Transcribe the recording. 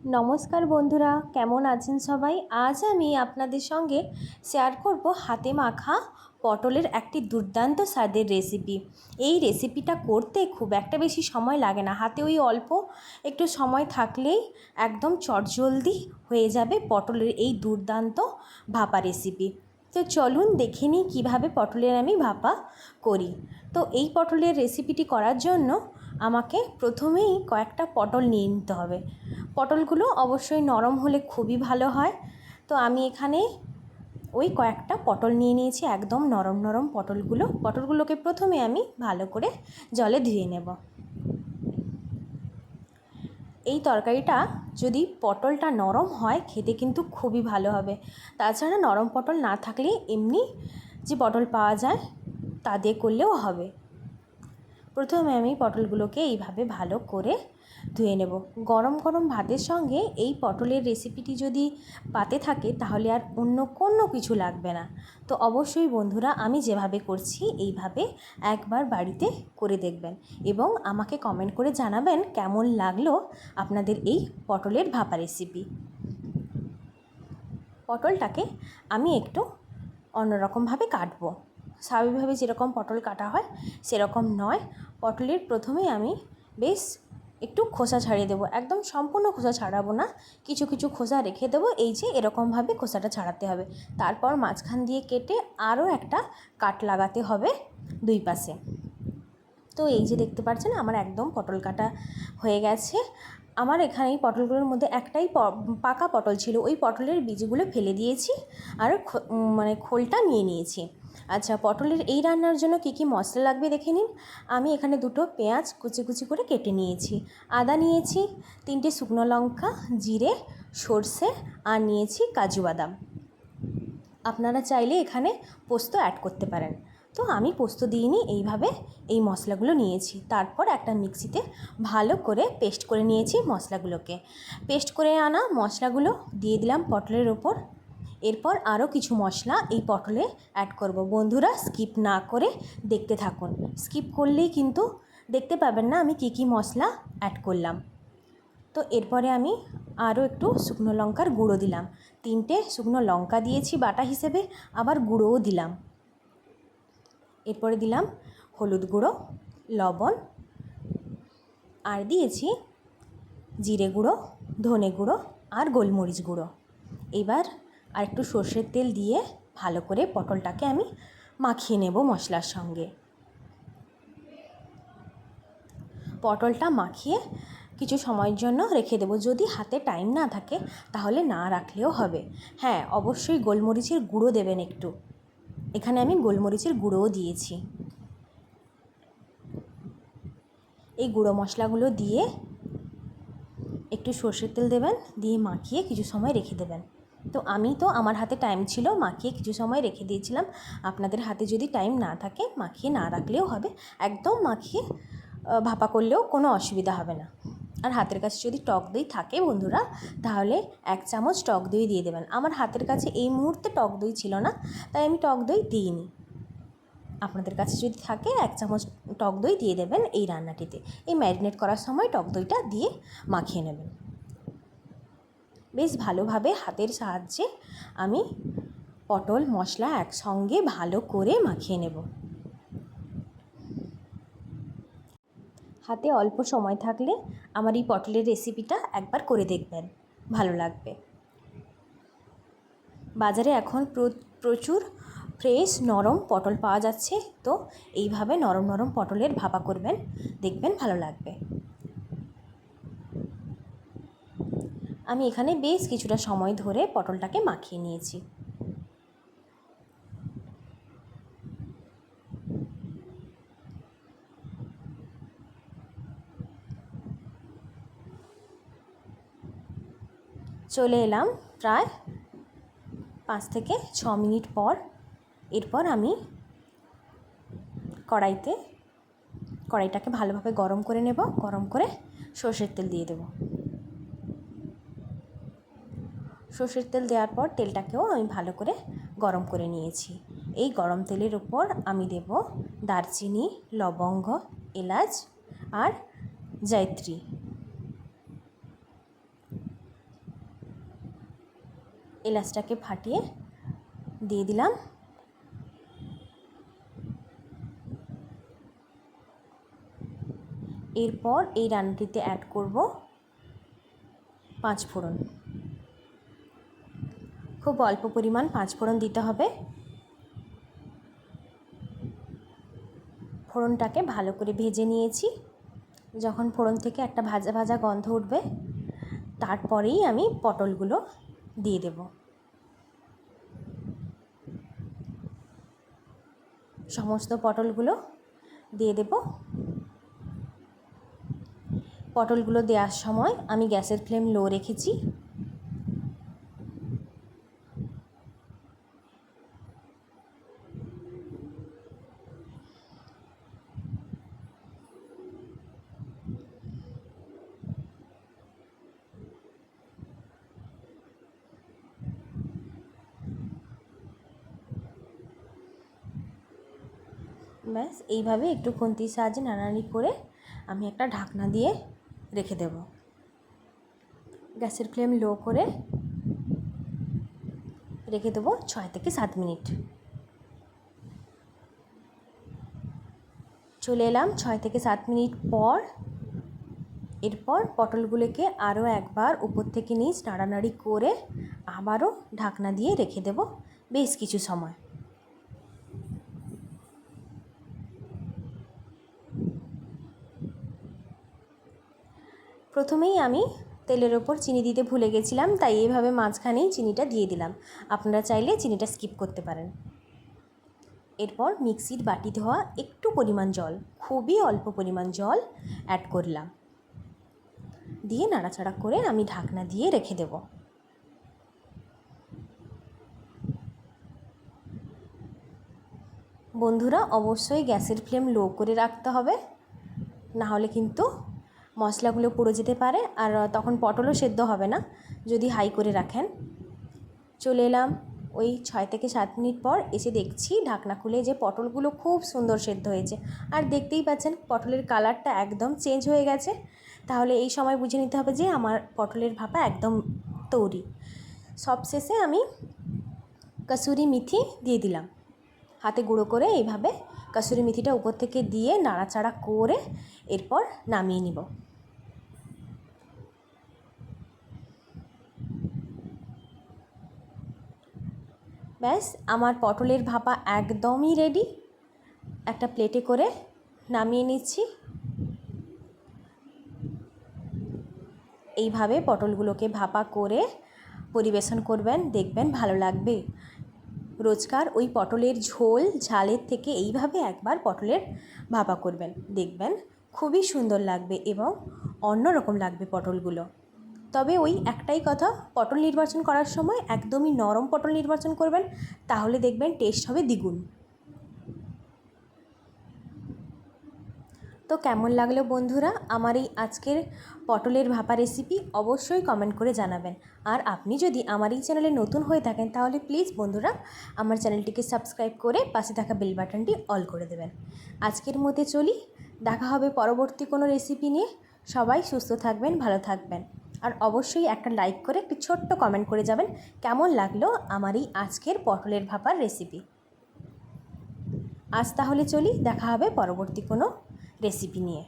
নমস্কার বন্ধুরা, কেমন আছেন সবাই? আজ আমি আপনাদের সঙ্গে শেয়ার করব হাতে মাখা পটলের একটি দুর্দান্ত স্বাদের রেসিপি এই রেসিপিটা করতে খুব একটা বেশি সময় লাগে না। হাতে ওই অল্প একটু সময় থাকলেই একদম চটজলদি হয়ে যাবে পটলের এই দুর্দান্ত ভাপা রেসিপি তো চলুন দেখে নিই কীভাবে পটলের আমি ভাপা করি। তো এই পটলের রেসিপিটি করার জন্য আমাকে প্রথমেই কয়েকটা পটল নিয়ে নিতে হবে। পটলগুলো অবশ্যই নরম হলে খুবই ভালো হয়। তো আমি এখানে ওই কয়েকটা পটল নিয়ে নিয়েছি, একদম নরম নরম পটলগুলো। পটলগুলোকে প্রথমে আমি ভালো করে জলে ধুয়ে নেব। এই তরকারিটা যদি পটলটা নরম হয়, খেতে কিন্তু খুবই ভালো হবে। তাছাড়া নরম পটল না থাকলে এমনি যে পটল পাওয়া যায়, তা দিয়ে করলেও হবে। প্রথমে আমি পটলগুলোকে এইভাবে ভালো করে ধুয়ে নেব। গরম গরম ভাতের সঙ্গে এই পটলের রেসিপিটি যদি পাতে থাকে, তাহলে আর অন্য কোনো কিছু লাগবে না। তো অবশ্যই বন্ধুরা, আমি যেভাবে করছি, এইভাবে একবার বাড়িতে করে দেখবেন এবং আমাকে কমেন্ট করে জানাবেন কেমন লাগল আপনাদের এই পটলের ভাপা রেসিপি। পটলটাকে আমি একটু অন্যরকমভাবে কাটবো। স্বাভাবিকভাবে যেরকম পটল কাটা হয়, সেরকম নয়। পটলের প্রথমেই আমি বেশ একটু খোসা ছাড়িয়ে দেবো। একদম সম্পূর্ণ খোসা ছাড়াবো না। কিছু কিছু খোসা রেখে দেবো। এই যে এরকমভাবে খোসাটা ছাড়াতে হবে। তারপর মাঝখান দিয়ে কেটে আরও একটা কাট লাগাতে হবে দুই পাশে। তো এই যে দেখতে পাচ্ছেন, আমার একদম পটল কাটা হয়ে গেছে। আমার এখানে এই পটলগুলোর মধ্যে একটাই পাকা পটল ছিল। ওই পটলের বীজগুলো ফেলে দিয়েছি আর মানে খোলটা নিয়ে নিয়েছি। আচ্ছা পটলের এই রান্নার জন্য কী কী মশলা লাগবে দেখে নিন। আমি এখানে দুটো পেঁয়াজ কুচি কুচি করে কেটে নিয়েছি। আদা নিয়েছি, তিনটে শুকনো লঙ্কা, জিরে, সর্ষে আর নিয়েছি কাজু বাদাম। আপনারা চাইলে এখানে পোস্ত অ্যাড করতে পারেন। তো আমি পোস্ত দিইনি, এইভাবে এই মশলাগুলো নিয়েছি। তারপর একটা মিক্সিতে ভালো করে পেস্ট করে নিয়েছি মশলাগুলোকে। পেস্ট করে আনা মশলাগুলো দিয়ে দিলাম পটলের ওপর। এরপর আরও কিছু মশলা এই পটলে অ্যাড করব। বন্ধুরা স্কিপ না করে দেখতে থাকুন। স্কিপ করলেই কিন্তু দেখতে পাবেন না আমি কী কী মশলা অ্যাড করলাম। তো এরপরে আমি আরও একটু শুকনো লঙ্কার গুঁড়ো দিলাম। তিনটে শুকনো লঙ্কা দিয়েছি বাটা হিসেবে, আবার গুঁড়োও দিলাম। এরপরে দিলাম হলুদ গুঁড়ো, লবণ, আর দিয়েছি জিরে গুঁড়ো, ধনে গুঁড়ো, আর গোলমরিচ গুঁড়ো। এবার আর একটু সর্ষের তেল দিয়ে ভালো করে পটলটাকে আমি মাখিয়ে নেব মশলার সঙ্গে। পটলটা মাখিয়ে কিছু সময়ের জন্য রেখে দেবো। যদি হাতে টাইম না থাকে, তাহলে না রাখলেও হবে। হ্যাঁ অবশ্যই গোলমরিচের গুঁড়ো দেবেন একটু। এখানে আমি গোলমরিচের গুঁড়োও দিয়েছি। এই গুঁড়ো মশলাগুলো দিয়ে একটু সর্ষের তেল দেবেন, দিয়ে মাখিয়ে কিছু সময় রেখে দেবেন। তো আমি তো আমার হাতে টাইম ছিল, মাখিয়ে কিছু সময় রেখে দিয়েছিলাম। আপনাদের হাতে যদি টাইম না থাকে, মাখিয়ে না রাখলেও হবে। একদম মাখিয়ে ভাপা করলেও কোনো অসুবিধা হবে না। আর হাতের কাছে যদি টক দই থাকে বন্ধুরা, তাহলে এক চামচ টক দই দিয়ে দেবেন। আমার হাতের কাছে এই মুহূর্তে টক দই ছিল না, তাই আমি টক দই দিইনি। আপনাদের কাছে যদি থাকে, এক চামচ টক দই দিয়ে দেবেন এই রান্নাটিতে। এই ম্যারিনেট করার সময় টক দইটা দিয়ে মাখিয়ে নেবেন। বেশ ভালোভাবে হাতের সাহায্যে আমি পটল মশলা একসঙ্গে ভালো করে মাখিয়ে নেব। হাতে অল্প সময় থাকলে আমার এই পটলের রেসিপিটা একবার করে দেখবেন, ভালো লাগবে। বাজারে এখন প্রচুর ফ্রেশ নরম পটল পাওয়া যাচ্ছে, তো এইভাবে নরম নরম পটলের ভাপা করবেন, দেখবেন ভালো লাগবে। আমি এখানে বেশ কিছুটা সময় ধরে পটলটাকে মাখিয়ে নিয়েছি। চলে এলাম প্রায় পাঁচ থেকে ছ মিনিট পর। এরপর আমি কড়াইতে, কড়াইটাকে ভালোভাবে গরম করে নেব, গরম করে সর্ষের তেল দিয়ে দেবো। সর্ষের তেল দেওয়ার পর তেলটাকেও আমি ভালো করে গরম করে নিয়েছি। এই গরম তেলের উপর আমি দেব দারচিনি, লবঙ্গ, এলাচ আর জয়ত্রী। এলাচটাকে ফাটিয়ে দিয়ে দিলাম। এরপর এই রান্নাটিতে অ্যাড করব পাঁচ ফোড়ন। খুব অল্প পরিমাণ পাঁচ ফোড়ন দিতে হবে। ফোড়নটাকে ভালো করে ভেজে নিয়েছি। যখন ফোড়ন থেকে একটা ভাজা ভাজা গন্ধ উঠবে, তারপরেই আমি পটলগুলো দিয়ে দেব। সমস্ত পটলগুলো দিয়ে দেব। পটলগুলো দেওয়ার সময় আমি গ্যাসের ফ্লেম লো রেখেছি। ব্যাস, এইভাবে একটু খুন্তির সাহায্যে নাড়ানাড়ি করে আমি একটা ঢাকনা দিয়ে রেখে দেব। গ্যাসের ফ্লেম লো করে রেখে দেবো ছয় থেকে সাত মিনিট। চলে এলাম ছয় থেকে সাত মিনিট পর। এরপর পটলগুলোকে আরও একবার উপর থেকে নিচ নাড়ানাড়ি করে আবারও ঢাকনা দিয়ে রেখে দেব বেশ কিছু সময়। প্রথমেই আমি তেলের ওপর চিনি দিতে ভুলে গেছিলাম, তাই এইভাবে মাঝখানেই চিনিটা দিয়ে দিলাম। আপনারা চাইলে চিনিটা স্কিপ করতে পারেন। এরপর মিক্সির বাটি ধোয়া একটু পরিমাণ জল, খুবই অল্প পরিমাণ জল অ্যাড করলাম। দিয়ে নাড়াচাড়া করে আমি ঢাকনা দিয়ে রেখে দেব। বন্ধুরা, অবশ্যই গ্যাসের ফ্লেম লো করে রাখতে হবে না হলে কিন্তু মশলাগুলো পুড়ে যেতে পারে আর তখন পটলও সেদ্ধ হবে না, যদি হাই করে রাখেন। চলে এলাম ওই ছয় থেকে সাত মিনিট পর এসে দেখছি ঢাকনা খুলে যে পটলগুলো খুব সুন্দর সেদ্ধ হয়েছে। আর দেখতেই পাচ্ছেন পটলের কালারটা একদম চেঞ্জ হয়ে গেছে। তাহলে এই সময় বুঝে নিতে হবে যে আমার পটলের ভাপা একদম তৈরি। সবশেষে আমি কসুরি মিথি দিয়ে দিলাম। হাতে গুঁড়ো করে এইভাবে কসুরি মেথিটা উপর থেকে দিয়ে নাড়াচাড়া করে এরপর নামিয়ে নিব। ব্যাস, আমার পটলের ভাপা একদমই রেডি একটা প্লেটে করে নামিয়ে নিচ্ছি। এইভাবে পটলগুলোকে ভাপা করে পরিবেশন করবেন, দেখবেন ভালো লাগবে। রোজকার ওই পটলের ঝোল ঝালের থেকে এইভাবে একবার পটলের ভাপা করবেন, দেখবেন খুবই সুন্দর লাগবে এবং অন্যরকম লাগবে পটলগুলো। তবে ওই একটাই কথা, পটল নির্বাচন করার সময় একদমই নরম পটল নির্বাচন করবেন, তাহলে দেখবেন টেস্ট হবে দ্বিগুণ। তো কেমন লাগল বন্ধুরা আমার এই আজকের পটলের ভাপা রেসিপি অবশ্যই কমেন্ট করে জানাবেন। আর আপনি যদি আমার এই চ্যানেলে নতুন হয়ে থাকেন, তাহলে প্লিজ বন্ধুরা আমার চ্যানেলটিকে সাবস্ক্রাইব করে পাশে থাকা বেল বাটনটি অল করে দেবেন। আজকের মধ্যে চলি, দেখা হবে পরবর্তী কোনো রেসিপি নিয়ে। সবাই সুস্থ থাকবেন, ভালো থাকবেন। আর অবশ্যই একটা লাইক করে একটি ছোট্ট কমেন্ট করে যাবেন কেমন লাগল আমার এই আজকের পটলের ভাপার রেসিপি আজ তাহলে চলি, দেখা হবে পরবর্তী কোনো রেসিপি নিয়ে।